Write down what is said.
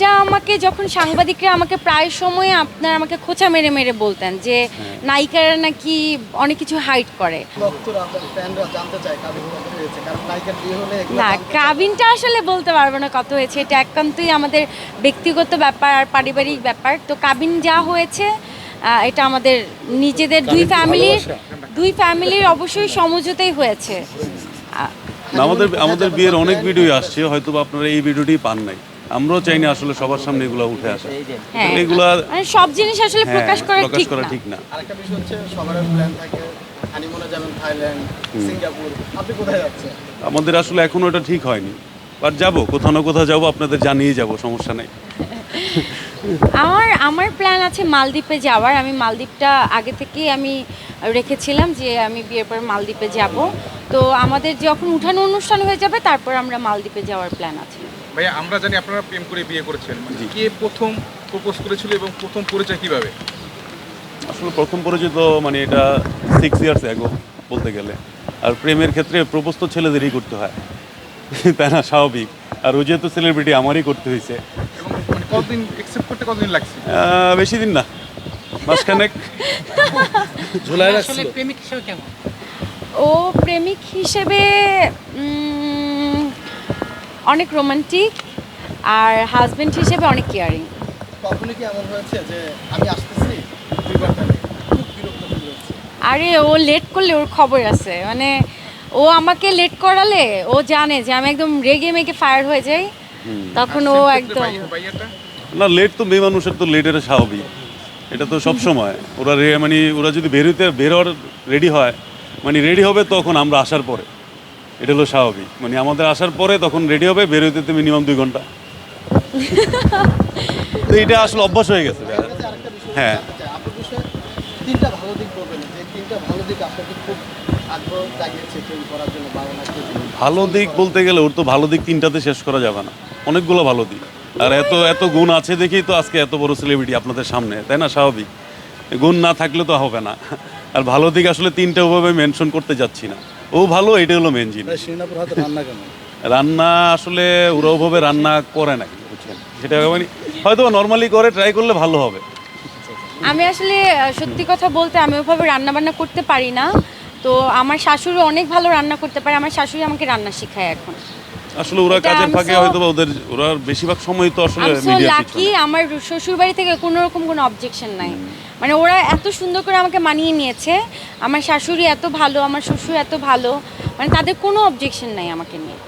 এটা আমাকে যখন সাংবাদিকরা আমাকে প্রায় সময় আপনার আমাকে খোঁচা মেরে মেরে বলতেন যে নায়িকারা নাকি অনেক কিছু হাইড করে। ভক্তরা আপনার ফ্যানরা জানতে চায় কাবিন কত হয়েছে কারণ নায়িকার বিয়ে হলে এগুলো না কাবিনটা আসলে বলতে পারব না কত হয়েছে এটা একান্তই আমাদের ব্যক্তিগত ব্যাপার আর পারিবারিক ব্যাপার। তো কাবিন যা হয়েছে এটা আমাদের নিজেদের দুই ফ্যামিলির দুই ফ্যামিলির অবশ্যই সমঝোতেই হয়েছে। আমাদের আমাদের বিয়ের অনেক ভিডিও আসছে হয়তো বা আপনারা এই ভিডিওটি পান নাই। আমরাও চাই না আসলে সবার সামনে এগুলো উঠে আসে। হ্যাঁ এগুলা মানে সব জিনিস আসলে হ্যাঁ, প্রকাশ করা প্রকাশ করা না। ঠিক না। আরেকটা বিষয় হচ্ছে সবার প্ল্যান থাকে হানিমুনে যাবেন থাইল্যান্ড সিঙ্গাপুর আপনি কোথায় যাচ্ছেন? আমাদের আসলে এখনও এটা ঠিক হয়নি। বাট যাব কোথাও না কোথাও যাব আপনাদের জানিয়ে যাব সমস্যা নেই। আমার আমার প্ল্যান আছে মালদ্বীপে যাওয়ার। আমি মালদ্বীপটা আগে থেকেই আমি রেখেছিলাম যে আমি বিয়ের পর মালদ্বীপে যাব। তো আমাদের যখন উঠানো অনুষ্ঠান হয়ে যাবে তারপর আমরা মালদ্বীপে যাওয়ার প্ল্যান আছে। ভাইয়া আমরা জানি আপনারা প্রেম করে বিয়ে করেছেন। মানে কে প্রথম প্রপোজ করেছিল এবং প্রথম পরিচয় কীভাবে? আসলে প্রথম পরিচিত মানে এটা সিক্স ইয়ার্স এগো বলতে গেলে। আর প্রেমের ক্ষেত্রে প্রপোজ তো ছেলেদেরই করতে হয়। তাই না স্বাভাবিক। আর ও যেহেতু সেলিব্রিটি আমারই করতে হয়েছে। মানে কতদিন একসেপ্ট করতে কতদিন লাগছে? বেশি দিন না। মাসখানেক। ঝুলাই আসলে প্রেমিক হিসেবে কেমন? ও প্রেমিক হিসেবে অনেক রোমান্টিক আর হাজবেন্ড হিসেবে অনেক কেয়ারিং কখনো কি এমন হয়েছে যে আমি আসতেছি দুইবার টাইমে খুব বিরক্ত ফিল হচ্ছে। আরে ও লেট করলে ওর খবর আছে। মানে ও আমাকে লেট করালে ও জানে যে আমি একদম রেগে মেগে ফায়ার হয়ে যাই। তখন ও একদম না লেট তো মেয়ে মানুষের তো লেট এটা স্বাভাবিক। এটা তো সব সময়। ওরা রে মানে ওরা যদি বেরোতে বেরোর রেডি হয় মানে রেডি হবে তখন আমরা আসার পরে। এটা হলো স্বাভাবিক। মানে আমাদের আসার পরে তখন রেডি হবে বেরোতে তো মিনিমাম দুই ঘণ্টা। তো এটা আসলে অভ্যাস হয়ে গেছে। হ্যাঁ। বিষয়ে তিনটা ভালো দিক বলবেন। যে তিনটা ভালো দিক আপনাকে খুব আগ্রহ জাগিয়েছে করার জন্য ভালো দিক বলতে গেলে ওর তো ভালো দিক তিনটাতে শেষ করা যাবে না। অনেকগুলো ভালো দিক। আর এত এত গুণ আছে দেখেই তো আজকে এত বড় সেলিব্রিটি আপনাদের সামনে তাই না? স্বাভাবিক। গুণ না থাকলে তো হবে না। আর ভালো দিক আসলে তিনটা ওভাবে মেনশন করতে যাচ্ছি না। ও ভালো এটা হলো মেন জিনিস। রান্না কেমন রান্না আসলে ওরা ওভাবে রান্না করে না বুঝছেন? সেটা মানে হয়তো নর্মালি করে ট্রাই করলে ভালো হবে। আমি আসলে সত্যি কথা বলতে আমি ওভাবে রান্না বান্না করতে পারি না। তো আমার শাশুড়ি অনেক ভালো রান্না করতে পারে আমার শাশুড়ি আমাকে রান্না শেখায় এখন। আসলে ওরা কাজের ফাঁকে হয়তো ওদের ওরা বেশিরভাগ সময় তো আসলে মিডিয়া লাকি আমার শ্বশুর বাড়ি থেকে কোনো রকম কোনো অবজেকশন নাই। মানে ওরা এত সুন্দর করে আমাকে মানিয়ে নিয়েছে। আমার শাশুড়ি এত ভালো আমার শ্বশুর এত ভালো। মানে তাদের কোনো অবজেকশন নাই আমাকে নিয়ে।